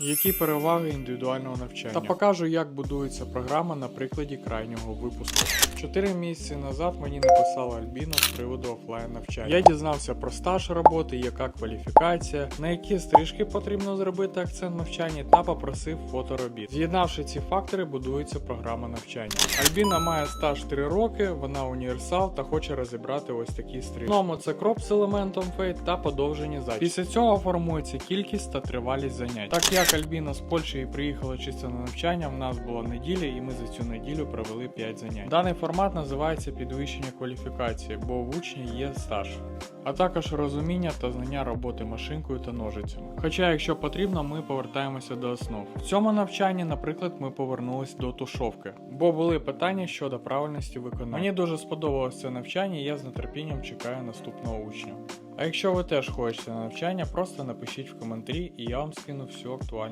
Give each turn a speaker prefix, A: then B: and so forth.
A: Які переваги індивідуального навчання? Та покажу, як будується програма на прикладі крайнього випуску. Чотири місяці назад мені написала Альбіна з приводу офлайн навчання. Я дізнався про стаж роботи, яка кваліфікація, на які стрижки потрібно зробити акцент навчання та попросив фото робіт. З'єднавши ці фактори, будується програма навчання. Альбіна має стаж 3 роки, вона універсал та хоче розібрати ось такі стрижки. В це кроп з елементом фейт та подовжені зачіски. Після цього формується кількість та тривалість занять. Так як Альбіна з Польщі приїхала чисто на навчання, в нас була неділя, і ми за цю неділю провели 5 занять. Даний формат називається підвищення кваліфікації, бо в учня є стаж. А також розуміння та знання роботи машинкою та ножицями. Хоча, якщо потрібно, ми повертаємося до основ. В цьому навчанні, наприклад, ми повернулись до тушовки, бо були питання щодо правильності виконання. Мені дуже сподобалось це навчання, і я з нетерпінням чекаю наступного учня. А якщо ви теж хочете на навчання, просто напишіть в коментарі, і я вам скину всю актуальну